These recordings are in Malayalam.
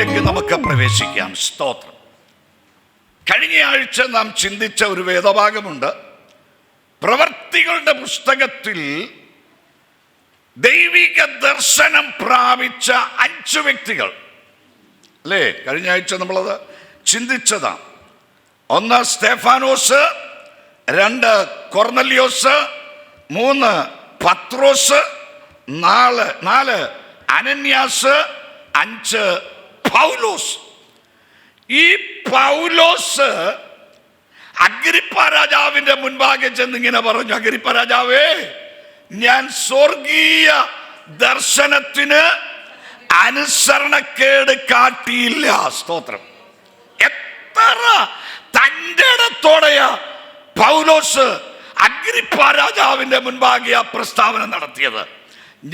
വാക്യത്തിലേക്ക് നമുക്ക് പ്രവേശിക്കാം. സ്തോത്രം. കഴിഞ്ഞ ആഴ്ച നാം ചിന്തിച്ച ഒരു വേദഭാഗമുണ്ട്. പ്രവർത്തികളുടെ പുസ്തകത്തിൽ ദൈവിക ദർശനം പ്രാപിച്ച അഞ്ച് വ്യക്തികൾ. അല്ലേ? കഴിഞ്ഞ ആഴ്ച നമ്മളത് ചിന്തിച്ചതാണ് ഒന്ന് സ്തേഫാനോസ് രണ്ട് കൊർണലിയോസ് മൂന്ന് പത്രോസ് നാല് നാല് അനന്യാസ് അഞ്ച് പൗലോസ്. ഈ പൗലോസ് അഗ്രിപ്പ രാജാവിന്റെ മുൻപാകെ ചെന്ന് ഇങ്ങനെ പറഞ്ഞു അഗ്രിപ്പ രാജാവേ ഞാൻ സ്വർഗീയ ദർശനത്തിന് അനുസരണക്കേട് കാട്ടിയില്ല. സ്തോത്രം. എത്ര തന്റെ ഇടത്തോടെയാ പൗലോസ് അഗ്രിപ്പ രാജാവിന്റെ മുൻപാകെ ആ പ്രസ്താവന നടത്തിയത്.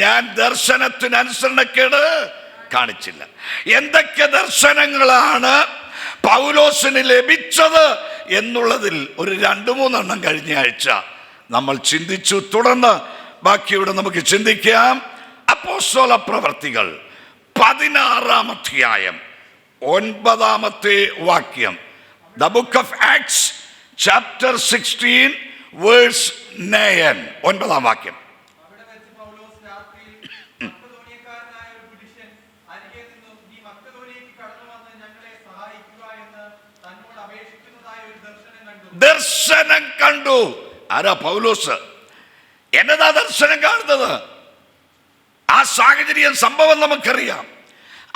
ഞാൻ ദർശനത്തിന് അനുസരണക്കേട് കാണിച്ചില്ല. എന്തൊക്കെ ദർശനങ്ങളാണ് പൗലോസിന് ലഭിച്ചത് എന്നുള്ളതിൽ ഒരു രണ്ട് മൂന്നെണ്ണം കഴിഞ്ഞ ആഴ്ച നമ്മൾ ചിന്തിച്ചു. തുടർന്ന് ബാക്കിയുടെ നമുക്ക് ചിന്തിക്കാം. അപ്പോസ്തോല പ്രവർത്തികൾ പതിനാറാം അധ്യായം ഒൻപതാമത്തെ വാക്യം. The book of Acts chapter sixteen verse nine ഒൻപതാം വാക്യം അവിടെ വെച്ച് പൗലോസ് രാത്രിയിൽ മക്കതോനിയക്കാരനായ ഒരു പുരുഷൻ അരികെ നിന്നും നീ മക്കതോനിയയ്ക്ക് കടന്നു വന്ന് ഞങ്ങളെ സഹായിക്കുക എന്ന് തന്നോട് അപേക്ഷിക്കുന്നതായ ഒരു ദർശനം കണ്ടു. ആരാ പൗലോസ്? എന്നതാ ദർശനം കാണുന്നത്? ആ സാഹചര്യം സംഭവം നമുക്കറിയാം.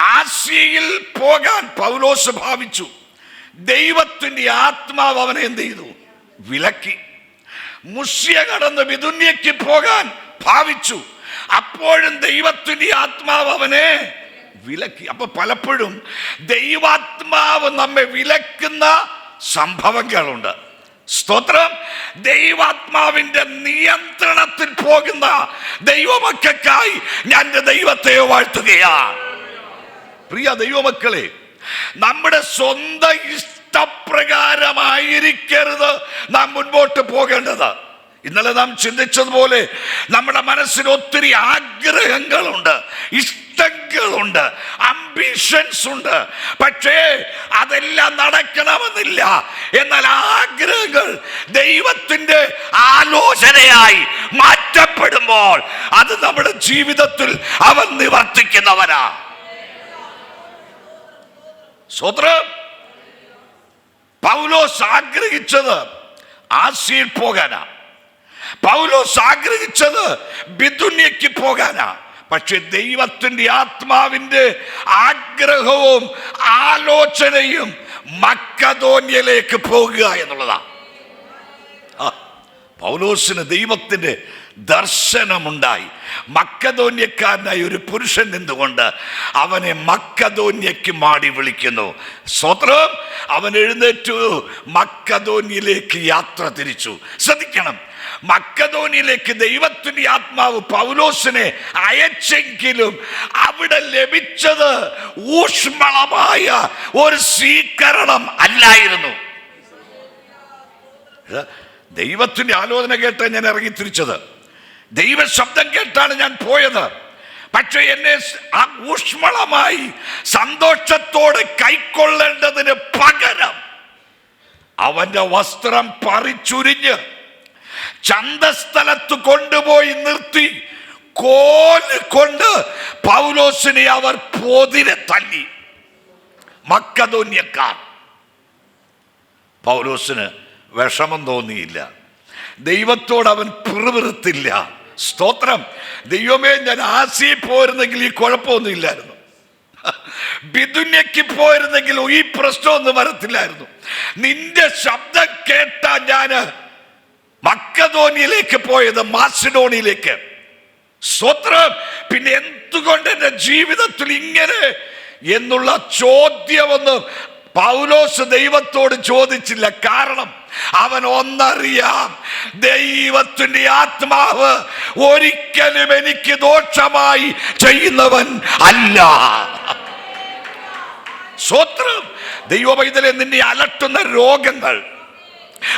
ആസിയയിൽ പോകാൻ പൗലോസ് ഭാവിച്ചു. ദൈവത്തിന്റെ ആത്മാവ് അവനെ എന്ത് ചെയ്തു? വിലക്കി. മുഷ്യ കടന്ന് വിതുന്യക്ക് പോകാൻ ഭാവിച്ചു. അപ്പോഴും ദൈവത്തിന്റെ ആത്മാവ് അവനെ വിലക്കി. അപ്പൊ പലപ്പോഴും ദൈവാത്മാവ് നമ്മെ വിലക്കുന്ന സംഭവങ്ങളുണ്ട്. സ്തോത്രം. ദൈവാത്മാവിന്റെ നിയന്ത്രണത്തിൽ പോകുന്ന ദൈവമക്കൾക്കായി ഞാൻ ദൈവത്തെ വാഴ്ത്തുകയാണ് പ്രിയ ദൈവമക്കളെ നമ്മുടെ സ്വന്തം ഇഷ്ടപ്രകാരമായിരിക്കരുത് നാം മുൻപോട്ട് പോകേണ്ടത്. ഇന്നലെ നാം ചിന്തിച്ചതുപോലെ നമ്മുടെ മനസ്സിൽ ഒത്തിരി ആഗ്രഹങ്ങളുണ്ട് ഇഷ്ടങ്ങളുണ്ട് അംബിഷൻസ് ഉണ്ട്. പക്ഷേ അതെല്ലാം നടക്കണമെന്നില്ല. എന്നാൽ ആഗ്രഹങ്ങൾ ദൈവത്തിന്റെ ആലോചനയായി മാറ്റപ്പെടുമ്പോൾ അത് നമ്മുടെ ജീവിതത്തിൽ അവൻ നിവർത്തിക്കുന്നവനാ. സ്വത്രം പൗലോസ് ആഗ്രഹിച്ചത് ആസിയിൽ പോകാനാ. പൗലോസ് ആഗ്രഹിച്ചത് ബിദുന്യക്ക് പോകാനാ. പക്ഷെ ദൈവത്തിന്റെ ആത്മാവിന്റെ ആഗ്രഹവും ആലോചനയും മക്കതോന്യയിലേക്ക് പോകുക എന്നുള്ളതാണ് പൗലോസിന് ദൈവത്തിന്റെ ദർശനമുണ്ടായി. മക്കതോന്യക്കാരനായി ഒരു പുരുഷൻ നിന്നുകൊണ്ട് അവനെ മക്കതോന്യയ്ക്ക് മാടി വിളിക്കുന്നു. സ്വത്രം അവൻ എഴുന്നേറ്റു. മക്കതോന്യയിലേക്ക് യാത്ര തിരിച്ചു. ശ്രദ്ധിക്കണം. മക്കതോനിയിലേക്ക് ദൈവത്തിന്റെ ആത്മാവ് പൗലോസിനെ അയച്ചെങ്കിലും അവിടെ ലഭിച്ചത് ഊഷ്മളമായ ഒരു സ്വീകരണം അല്ലായിരുന്നു. ദൈവത്തിന്റെ ആലോചന കേട്ട ഞാൻ ഇറങ്ങി തിരിച്ചത്. ദൈവ ശബ്ദം കേട്ടാണ് ഞാൻ പോയത്. പക്ഷെ എന്നെ ഊഷ്മളമായി സന്തോഷത്തോടെ കൈക്കൊള്ളേണ്ടതിന് പകരം അവന്റെ വസ്ത്രം പറിച്ചുരിഞ്ഞ് ചന്തസ്ഥലത്ത് കൊണ്ടുപോയി നിർത്തി. കോൽ കൊണ്ട് പൗലോസിനെ അവർ പോതിരെ തല്ലി. മക്കതോന്യക്കാർ പൗലോസിന് വിഷമം തോന്നിയില്ല. ദൈവത്തോട് അവൻ പിറുപിറുത്തില്ല. സ്തോത്രം. ദൈവമേ ഞാൻ ആസി പോയിരുന്നെങ്കിൽ ഈ കുഴപ്പമൊന്നുമില്ലായിരുന്നു ബിദുന്യക്ക് പോയിരുന്നെങ്കിൽ ഈ പ്രശ്നമൊന്നും വരത്തില്ലായിരുന്നു. നിന്റെ ശബ്ദം കേട്ട ഞാൻ മക്കതോനിയിലേക്ക് പോയത് മാസിഡോണിയിലേക്ക്. സ്വത്രം പിന്നെ എന്തുകൊണ്ട് എന്റെ ജീവിതത്തിൽ ഇങ്ങനെ എന്നുള്ള ചോദ്യമൊന്നും പൗലോസ് ദൈവത്തോട് ചോദിച്ചില്ല. കാരണം അവൻ ഒന്നറിയാം ദൈവത്തിന്റെ ആത്മാവ് ഒരിക്കലും എനിക്ക് ദോഷമായി ചെയ്യുന്നവൻ അല്ല. സ്വത്രം ദൈവവൈതലെ നിന്നെ അലട്ടുന്ന രോഗങ്ങൾ.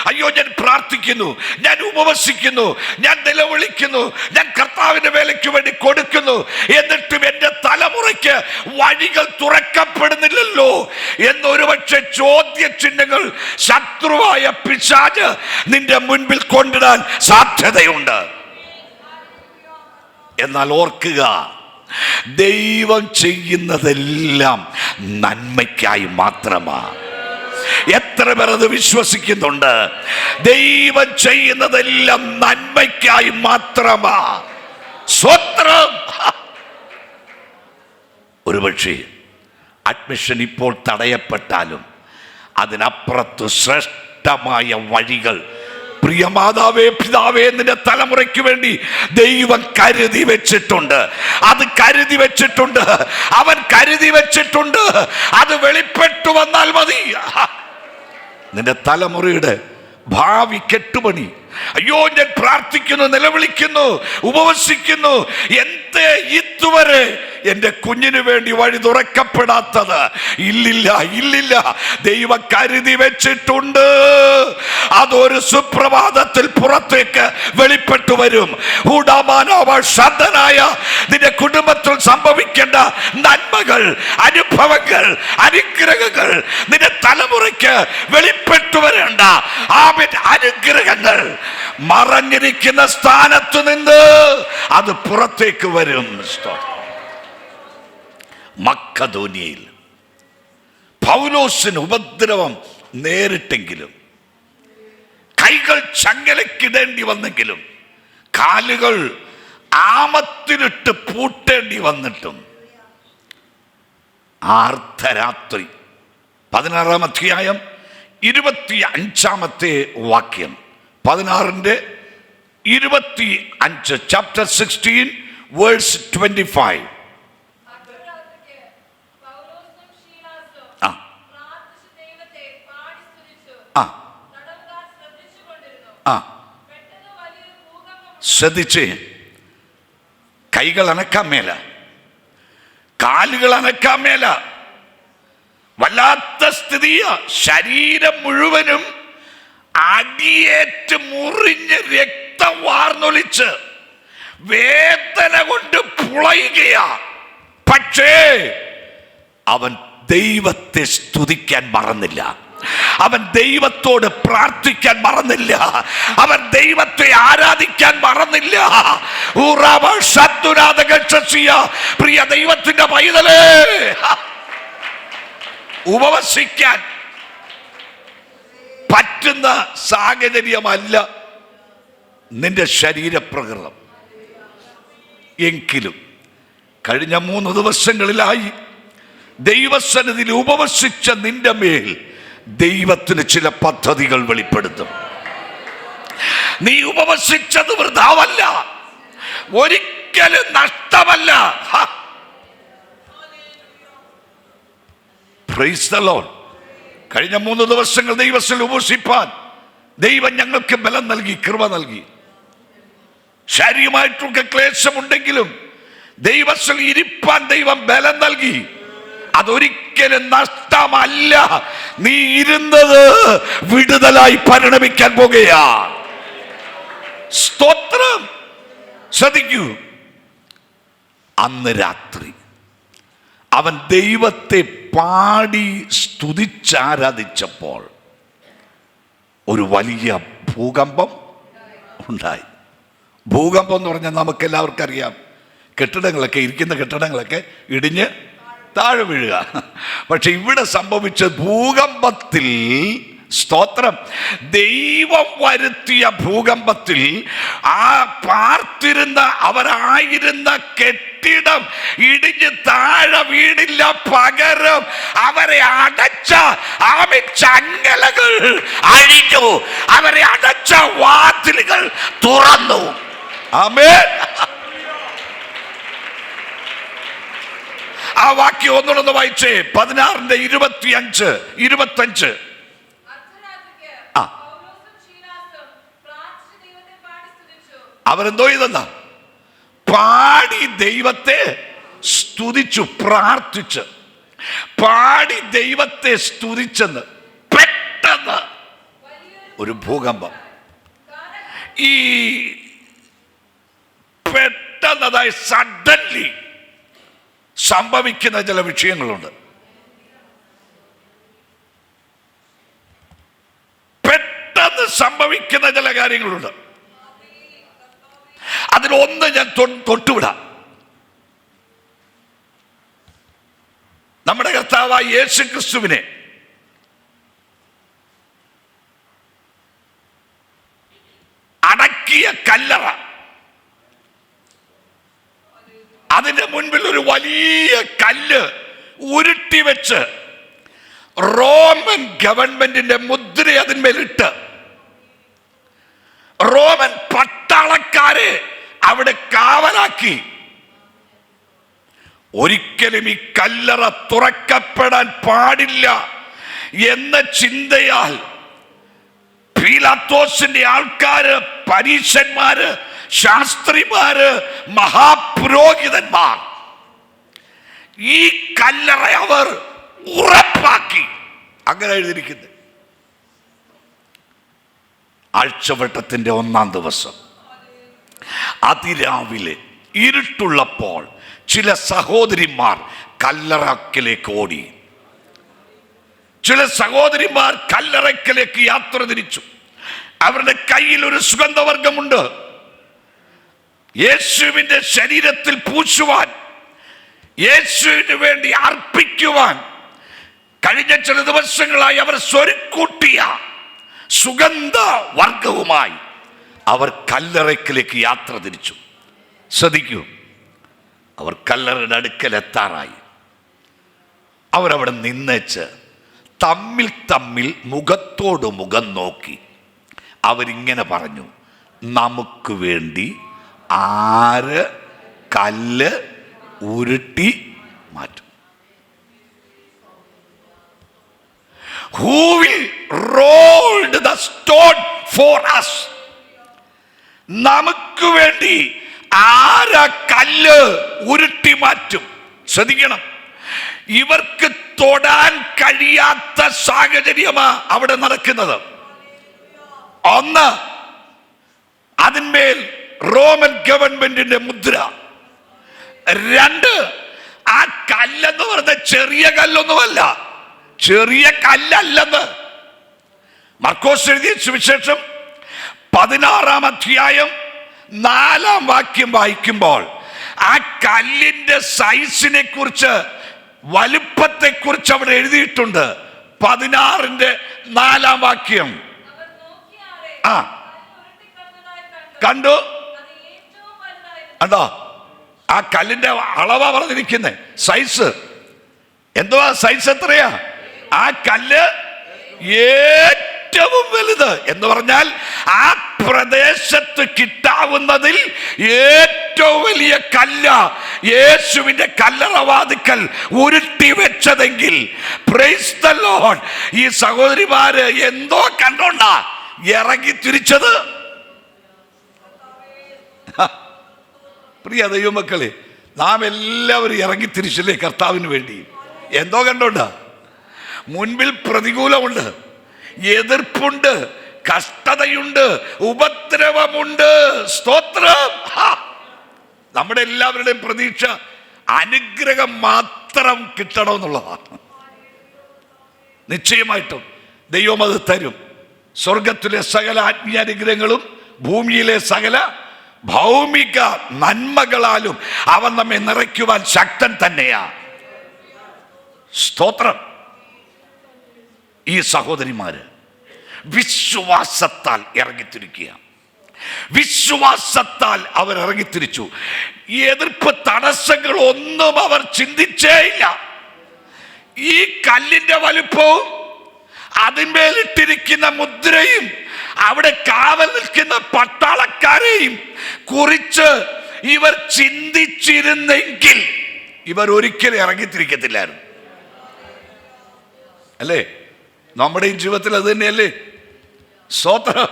അയ്യോ ഞാൻ പ്രാർത്ഥിക്കുന്നു ഞാൻ ഉപവസിക്കുന്നു ഞാൻ നിലവിളിക്കുന്നു ഞാൻ കർത്താവിന്റെ വേലയ്ക്ക് വേണ്ടി കൊടുക്കുന്നു. എന്നിട്ടും എന്റെ തലമുറയ്ക്ക് വഴികൾ തുറക്കപ്പെടുന്നില്ലല്ലോ എന്നൊരു പക്ഷെ ചോദ്യ ചിഹ്നങ്ങൾ ശത്രുവായ പിശാജ് നിന്റെ മുൻപിൽ കൊണ്ടിടാൻ സാധ്യതയുണ്ട്. എന്നാൽ ഓർക്കുക ദൈവം ചെയ്യുന്നതെല്ലാം നന്മയ്ക്കായി മാത്രമാണ് എത്ര പേർ അത് വിശ്വസിക്കുന്നുണ്ട്? ദൈവം ചെയ്യുന്നതെല്ലാം നന്മയ്ക്കായി മാത്രമാ. സ്വത്രം. ഒരുപക്ഷെ അഡ്മിഷൻ ഇപ്പോൾ തടയപ്പെട്ടാലും അതിനപ്പുറത്ത് ശ്രേഷ്ഠമായ വഴികൾ പ്രിയ മാതാവേ പിതാവേ നിന്റെ തലമുറയ്ക്ക് വേണ്ടി ദൈവം കരുതി വെച്ചിട്ടുണ്ട്. അത് കരുതി വെച്ചിട്ടുണ്ട്. അവൻ കരുതി വെച്ചിട്ടുണ്ട്. അത് വെളിപ്പെട്ടു വന്നാൽ മതി. നിന്റെ തലമുറയുടെ ഭാവി കെട്ടുപണി. അയ്യോ ഞാൻ പ്രാർത്ഥിക്കുന്നു നിലവിളിക്കുന്നു ഉപവസിക്കുന്നു. എന്റെ ഇതുവരെ എന്റെ കുഞ്ഞിനു വേണ്ടി വഴി തുറക്കപ്പെടാത്തത്? ഇല്ലില്ല ഇല്ലില്ല. ദൈവം കരുതി വെച്ചിട്ടുണ്ട്. അതൊരു സുപ്രഭാതത്തിൽ പുറത്തേക്ക് വെളിപ്പെട്ടു വരും. ഉടാമാനോവ ശ്രദ്ധനായ നിന്റെ കുടുംബത്തിൽ സംഭവിക്കേണ്ട നന്മകൾ അനുഭവങ്ങൾ അനുഗ്രഹങ്ങൾ നിന്റെ തലമുറയ്ക്ക് വെളിപ്പെട്ടു വരേണ്ട. ആ അനുഗ്രഹങ്ങൾ. മറഞ്ഞിരിക്കുന്ന സ്ഥാനത്ത് നിന്ന് അത് പുറത്തേക്ക് വരും മക്കധോനിയയിൽ പൗലോസിന് ഉപദ്രവം നേരിട്ടെങ്കിലും കൈകൾ ചങ്ങലക്കിടേണ്ടി വന്നെങ്കിലും കാലുകൾ ആമത്തിലിട്ട് പൂട്ടേണ്ടി വന്നിട്ടും ആർദ്ധരാത്രി പതിനാറാം അധ്യായം ഇരുപത്തി അഞ്ചാമത്തെ വാക്യം. പതിനാറിന്റെ ഇരുപത്തി അഞ്ച് chapter sixteen verse twenty five ആ. ശ്രദ്ധിച്ച്. കൈകൾ അനക്കാൻ മേല. കാലുകൾ അനക്കാൻ മേല. വല്ലാത്ത സ്ഥിതിയ. ശരീരം മുഴുവനും അടിയേറ്റ് മുറിഞ്ഞ് രക്തം വാർന്നൊലിച്ച് വേദന കൊണ്ട് പുളയുകയാ. പക്ഷേ അവൻ ദൈവത്തെ സ്തുതിക്കാൻ മറന്നില്ല. അവൻ ദൈവത്തോട് പ്രാർത്ഥിക്കാൻ മറന്നില്ല. അവൻ ദൈവത്തെ ആരാധിക്കാൻ മറന്നില്ല. പ്രിയ ദൈവത്തിന്റെ പൈതലേ. ഉപവസിക്കാൻ പറ്റുന്ന സാഹചര്യമല്ല നിന്റെ ശരീരപ്രകൃതം. എങ്കിലും കഴിഞ്ഞ മൂന്ന് ദിവസങ്ങളിലായി ദൈവസന്നിധിയിൽ ഉപവസിച്ച നിന്റെ മേൽ ദൈവത്തിന് ചില പദ്ധതികൾ വെളിപ്പെടുത്തും. നീ ഉപവസിച്ചത് വൃതാവല്ല. ഒരിക്കലും നഷ്ടമല്ല. Praise the Lord. കഴിഞ്ഞ മൂന്ന് ദിവസങ്ങൾ ദൈവത്തിൽ ഉപസിപ്പാൻ ദൈവം ഞങ്ങൾക്ക് ബലം നൽകി കൃപ നൽകി. ശാരീരമായിട്ടൊക്കെ ക്ലേശമുണ്ടെങ്കിലും ദൈവത്തിൽ ഇരിപ്പാൻ ദൈവം ബലം നൽകി. അതൊരിക്കലും നഷ്ടമല്ല. നീ ഇരുന്നത് വിടുതലായി പരിണമിക്കാൻ പോകുകയാ സ്തോത്രം. ശ്രദ്ധിക്കൂ. അന്ന് രാത്രി അവൻ ദൈവത്തെ പാടി സ്തുതിച്ചാരാധിച്ചപ്പോൾ ഒരു വലിയ ഭൂകമ്പം ഉണ്ടായി. ഭൂകമ്പം എന്ന് പറഞ്ഞാൽ നമുക്ക് എല്ലാവർക്കും അറിയാം കെട്ടിടങ്ങളൊക്കെ ഇരിക്കുന്ന കെട്ടിടങ്ങളൊക്കെ ഇടിഞ്ഞ് താഴെ വീഴുക. പക്ഷെ ഇവിടെ സംഭവിച്ച ഭൂകമ്പത്തിൽ സ്തോത്രം ദൈവം വരുത്തിയ ഭൂകമ്പത്തിൽ ആ പാർത്തിരുന്ന അവരായിരുന്ന കെട്ടിടം. ഇടിഞ്ഞ് താഴെ വീടില്ല പകരം. അവരെ അടച്ച ആമി ചങ്ങലകൾ അഴിഞ്ഞു. അവരെ അടച്ച വാതിലുകൾ തുറന്നു. ആമേൻ. ആ വാക്യം ഒന്നുകൂടെ വായിച്ചേ. പതിനാറിന്റെ ഇരുപത്തി അഞ്ച് ഇരുപത്തഞ്ച്. അവരെന്തോ ചെയ്തെന്ന? പാടി ദൈവത്തെ സ്തുതിച്ചു പ്രാർത്ഥിച്ച്. പാടി ദൈവത്തെ സ്തുതിച്ചെന്ന് പെട്ടെന്ന് ഒരു ഭൂകമ്പം. ഈ പെട്ടെന്ന് അതായത് സഡൻലി സംഭവിക്കുന്ന ചില വിഷയങ്ങളുണ്ട്. പെട്ടെന്ന് സംഭവിക്കുന്ന ചില കാര്യങ്ങളുണ്ട്. അതിലൊന്ന് ഞാൻ തൊട്ടുവിടാം. നമ്മുടെ കർത്താവായ യേശു ക്രിസ്തുവിനെ അടക്കിയ കല്ലറ അതിന്റെ മുൻപിൽ ഒരു വലിയ കല്ല് ഉരുട്ടി വെച്ച് റോമൻ ഗവൺമെന്റിന്റെ മുദ്ര അതിന്മേലിട്ട് റോമൻ പട്ടാളക്കാരെ അവിടെ കാവലാക്കി. ഒരിക്കലും ഈ കല്ലറ തുറക്കപ്പെടാൻ പാടില്ല എന്ന ചിന്തയാൽ പീലാത്തോസിന്റെ ആൾക്കാര് പരീശന്മാര് ശാസ്ത്രിമാര് മഹാപുരോഹിതന്മാർ ഈ കല്ലറ അവർ ഉറപ്പാക്കി. അങ്ങനെ എഴുതിയിരിക്കുന്നത് ആഴ്ചവട്ടത്തിന്റെ ഒന്നാം ദിവസം. അതിരാവിലെ ഇരുട്ടുള്ളപ്പോൾ ചില സഹോദരിമാർ കല്ലറക്കിലേക്ക് ഓടി. ചില സഹോദരിമാർ കല്ലറക്കിലേക്ക് യാത്ര തിരിച്ചു. അവരുടെ കയ്യിൽ ഒരു സുഗന്ധവർഗമുണ്ട് യേശുവിന്റെ ശരീരത്തിൽ പൂശുവാൻ യേശുവിന് വേണ്ടി അർപ്പിക്കുവാൻ കഴിഞ്ഞ ചില ദിവസങ്ങളായി അവർ സ്വരുക്കൂട്ടിയ സുഗന്ധ വർഗവുമായി അവർ കല്ലറയ്ക്കിലേക്ക് യാത്ര തിരിച്ചു. ശ്രദ്ധിക്കൂ അവർ കല്ലറയുടെ അടുക്കലെത്താറായി അവരവിടെ നിന്നേച്ച് തമ്മിൽ തമ്മിൽ മുഖത്തോട് മുഖം നോക്കി. അവരിങ്ങനെ പറഞ്ഞു നമുക്ക് വേണ്ടി ആര് കല്ല് ഉരുട്ടി മാറ്റും? Who will rolled the stone for us നമുക്ക് വേണ്ടി ആരാ കല്ല് ഉരുട്ടി മാറ്റും? ശ്രദ്ധിക്കണം. ഇവർക്ക് തൊടാൻ കഴിയാത്ത സാഹചര്യമാ അവിടെ നടക്കുന്നത്. ഒന്ന് അതിന്മേൽ റോമൻ ഗവൺമെന്റിന്റെ മുദ്ര. രണ്ട് ആ കല്ലെന്ന് പറഞ്ഞ ചെറിയ കല്ലൊന്നുമല്ല ചെറിയ കല്ലല്ലെന്ന്. മർക്കോസ് എഴുതിയ സുവിശേഷം പതിനാറാം അധ്യായം നാലാം വാക്യം വായിക്കുമ്പോൾ ആ കല്ലിന്റെ സൈസിനെ കുറിച്ച് വലുപ്പത്തെ കുറിച്ച് അവിടെ എഴുതിയിട്ടുണ്ട്. പതിനാറിന്റെ നാലാം വാക്യം. ആ. കണ്ടു. അത് ആ കല്ലിന്റെ അളവാ പറഞ്ഞിരിക്കുന്നത് സൈസ്. എന്തുവാ? സൈസ് എത്രയാ? ആ കല്ല് ഏറ്റവും വലുത് എന്ന് പറഞ്ഞാൽ ആ പ്രദേശത്ത് കിട്ടാവുന്നതിൽ ഏറ്റവും വലിയ കല്ല യേശുവിന്റെ കല്ലറവാതിക്കൽ ഉരുട്ടി വെച്ചതെങ്കിൽ പ്രൈസ്. ഈ സഹോദരിമാര് എന്തോ കണ്ടോണ്ട ഇറങ്ങി തിരിച്ചത്? പ്രിയ ദൈവമക്കളെ നാം എല്ലാവരും ഇറങ്ങി തിരിച്ചില്ലേ കർത്താവിന് വേണ്ടി. എന്തോ കണ്ടോണ്ട? മുൻപിൽ പ്രതികൂലമുണ്ട്. എതിർപ്പുണ്ട് കഷ്ടതയുണ്ട് ഉപദ്രവമുണ്ട്. സ്തോത്രം! നമ്മുടെ എല്ലാവരുടെയും പ്രതീക്ഷ അനുഗ്രഹം മാത്രം കിട്ടണമെന്നുള്ളതാണ്. നിശ്ചയമായിട്ടും ദൈവം അത് തരും. സ്വർഗത്തിലെ സകല ആത്മീയാനുഗ്രഹങ്ങളും ഭൂമിയിലെ സകല ഭൗമിക നന്മകളാലും അവൻ നമ്മെ നിറയ്ക്കുവാൻ ശക്തൻ തന്നെയാ. സ്തോത്രം. ഈ സഹോദരിമാർ വിശ്വാസത്താൽ ഇറങ്ങിത്തിരിക്കുക വിശ്വാസത്താൽ അവർ ഇറങ്ങിത്തിരിച്ചു. എതിർപ്പ് തടസ്സങ്ങൾ ഒന്നും അവർ ചിന്തിച്ചേയില്ല ഈ കല്ലിന്റെ വലുപ്പവും അതിന്മേലിട്ടിരിക്കുന്ന മുദ്രയും അവിടെ കാവൽ നിൽക്കുന്ന പട്ടാളക്കാരെയും കുറിച്ച് ഇവർ ചിന്തിച്ചിരുന്നെങ്കിൽ ഇവർ ഒരിക്കലും ഇറങ്ങിത്തിരിക്കത്തില്ലായിരുന്നു. അല്ലേ? നമ്മുടെയും ജീവിതത്തിൽ അത് തന്നെയല്ലേ? സ്വോത്രം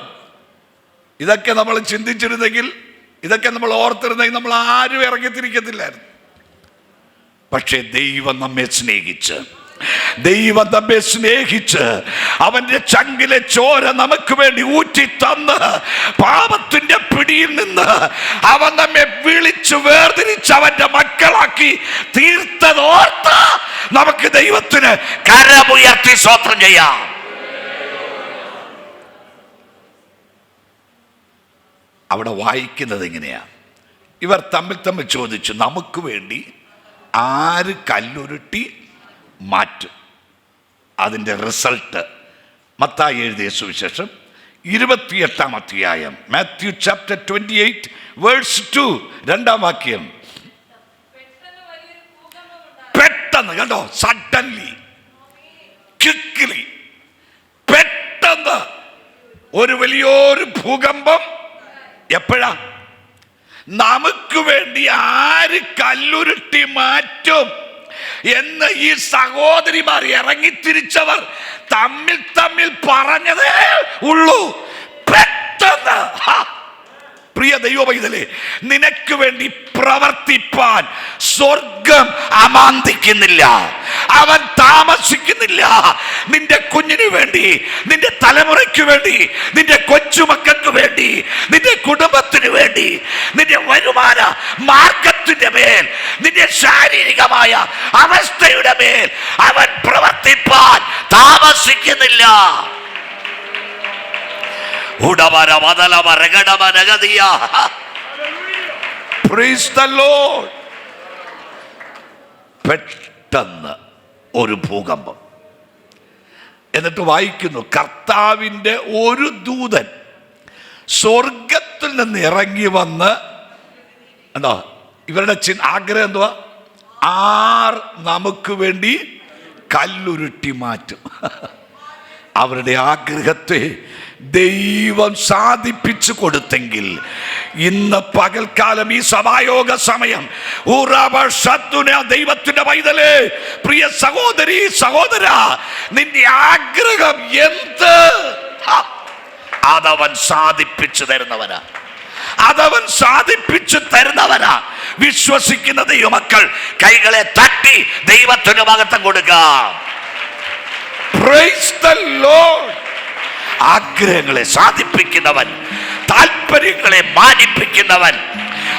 ഇതൊക്കെ നമ്മൾ ചിന്തിച്ചിരുന്നെങ്കിൽ ഇതൊക്കെ നമ്മൾ ഓർത്തിരുന്നെങ്കിൽ നമ്മൾ ആരും ഇറങ്ങിത്തിരിക്കത്തില്ലായിരുന്നു. പക്ഷേ ദൈവം നമ്മെ സ്നേഹിച്ച് ദൈവം നമ്മെ സ്നേഹിച്ച് അവന്റെ ചങ്കിലെ ചോര നമുക്ക് വേണ്ടി ഊറ്റി തന്ന് പാപത്തിന്റെ പിടിയിൽ നിന്ന് അവൻ നമ്മെ വിളിച്ചു വേർതിരിച്ച് അവന്റെ മക്കളാക്കി തീർത്തതോർത്ത് നമുക്ക് ദൈവത്തിന് കരമുയർത്തി സ്വത്രം ചെയ്യാം. അവിടെ വായിക്കുന്നത് എങ്ങനെയാ? ഇവർ തമ്മിൽ തമ്മിൽ ചോദിച്ചു നമുക്ക് വേണ്ടി ആര് കല്ലുരുട്ടി മാറ്റും? അതിന്റെ റിസൾട്ട് മത്തായി എഴുതിയ സുവിശേഷം ഇരുപത്തിയെട്ടാം അധ്യായം Matthew chapter twenty eight verse two രണ്ടാം വാക്യം പെട്ടെന്ന് വലിയൊരു ഭൂകമ്പമുണ്ടായി പെട്ടെന്ന് കണ്ടോ? സഡൻലി ക്വിക്ലി പെട്ടെന്ന് ഒരു വലിയൊരു ഭൂകമ്പം. എപ്പോഴാ? നമുക്ക് വേണ്ടി ആര് കല്ലുരുട്ടി മാറ്റും എന്ന് ഈ സഹോദരിമാർ ഇറങ്ങി തിരിച്ചവർ തമ്മിൽ തമ്മിൽ പറഞ്ഞതേ ഉള്ളൂ. പെട്ടെന്ന്. പ്രിയ ദൈവപൈതലേ നിനക്ക് വേണ്ടി പ്രവർത്തിപ്പാൻ സ്വർഗം അമാന്തിക്കുന്നില്ല. അവൻ താമസിക്കുന്നില്ല. നിന്റെ കുഞ്ഞിനു വേണ്ടി നിന്റെ തലമുറയ്ക്ക് വേണ്ടി നിന്റെ കൊച്ചുമക്കൾക്ക് വേണ്ടി നിന്റെ കുടുംബത്തിന് വേണ്ടി നിന്റെ വരുമാന മാർഗത്തിന്റെ മേൽ നിന്റെ ശാരീരികമായ അവസ്ഥയുടെ മേൽ അവൻ പ്രവർത്തിപ്പാൻ താമസിക്കുന്നില്ല. പെട്ടെന്ന് ഒരു ഭൂകമ്പം. എന്നിട്ട് വായിക്കുന്നു കർത്താവിന്റെ ഒരു ദൂതൻ സ്വർഗത്തിൽ നിന്ന് ഇറങ്ങി വന്ന് എന്താ? ഇവരുടെ ചി ആഗ്രഹം എന്തുവാ? ആർ നമുക്ക് വേണ്ടി കല്ലുരുട്ടി മാറ്റും. അവരുടെ ആഗ്രഹത്തെ ദൈവം സാധിപ്പിച്ചു കൊടുത്തെങ്കിൽ ഇന്ന് പകൽക്കാലം ഈ സമായോഗ സമയം. ദൈവത്തിന്റെ പൈതലേ. പ്രിയ സഹോദരി സഹോദര നിന്റെ ആഗ്രഹം എന്ത്! അതവൻ സാധിപ്പിച്ചു തരുന്നവനാ. അതവൻ സാധിപ്പിച്ചു തരുന്നവനാ. വിശ്വസിക്കുന്ന ദൈവമക്കൾ കൈകളെ തട്ടി ദൈവത്തിന് മകത്തം കൊടുക്കാം. ആഗ്രഹങ്ങളെ സാധിപ്പിക്കുന്നവൻ താല്പര്യങ്ങളെ മാനിപ്പിക്കുന്നവൻ.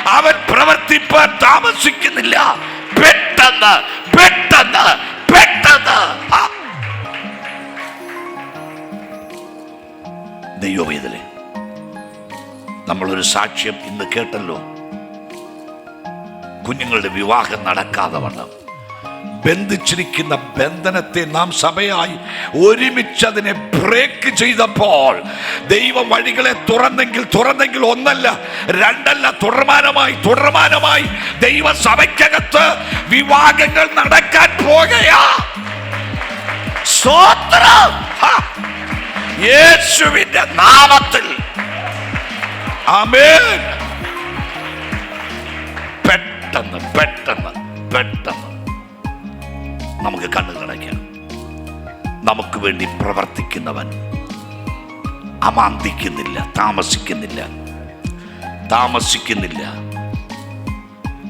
അവൻ പ്രവർത്തിപ്പാൻ താമസിക്കുന്നില്ല. പെട്ടെന്ന് പെട്ടെന്ന് പെട്ടെന്ന്. ദൈവവേദനെ നമ്മളൊരു സാക്ഷ്യം ഇന്ന് കേട്ടല്ലോ. കുഞ്ഞുങ്ങളുടെ വിവാഹം നടക്കാതെ വണ്ണം ബന്ധിച്ചിരിക്കുന്ന ബന്ധനത്തെ നാം സഭയായി ഒരുമിച്ചതിനെ ബ്രേക്ക് ചെയ്തപ്പോൾ ദൈവ വഴികളെ തുറന്നെങ്കിൽ തുറന്നെങ്കിൽ ഒന്നല്ല രണ്ടല്ല തുടർമാനമായി തുടർമാനമായി ദൈവ സഭയ്ക്കകത്ത് വിവാഹങ്ങൾ നടക്കാൻ പോകയാ സ്തോത്രം. ഹാ. യേശുവിന്റെ നാമത്തിൽ. ആമേൻ. പെട്ടെന്ന് പെട്ടെന്ന് പെട്ടെന്ന്. നമുക്ക് കണ്ണുകൾ അടയ്ക്കാം നമുക്ക് വേണ്ടി പ്രവർത്തിക്കുന്നവൻ അമാന്തിക്കുന്നില്ല താമസിക്കുന്നില്ല. താമസിക്കുന്നില്ല.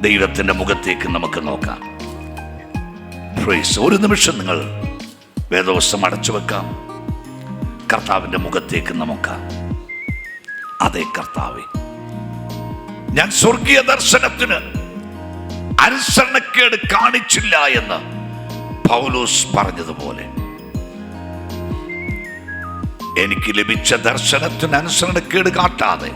ദൈവത്തിന്റെ മുഖത്തേക്ക് നമുക്ക് നോക്കാം. ഫ്രേസ് ഒരു നിമിഷം നിങ്ങൾ വേദോസം അടച്ചു വെക്കാം. കർത്താവിന്റെ മുഖത്തേക്ക് നോക്കാം അതേ കർത്താവേ. ഞാൻ സ്വർഗീയ ദർശനത്തിന് അനുസരണക്കേട് കാണിച്ചില്ല എന്ന് പൗലോസ് പറഞ്ഞതുപോലെ എനിക്ക് ലഭിച്ച ദർശനത്തിന് അനുസരണക്കേട് കാട്ടാതെ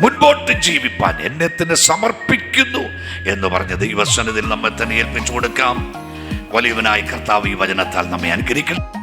മുൻപോട്ട് ജീവിപ്പാൻ എന്നെ തന്നെ സമർപ്പിക്കുന്നു എന്ന് പറഞ്ഞ ദൈവസനത്തിൽ നമ്മെ തന്നെ ഏൽപ്പിച്ചു കൊടുക്കാം. വലിയവനായ കർത്താവ് ഈ വചനത്താൽ നമ്മെ അനുഗ്രഹിക്കണം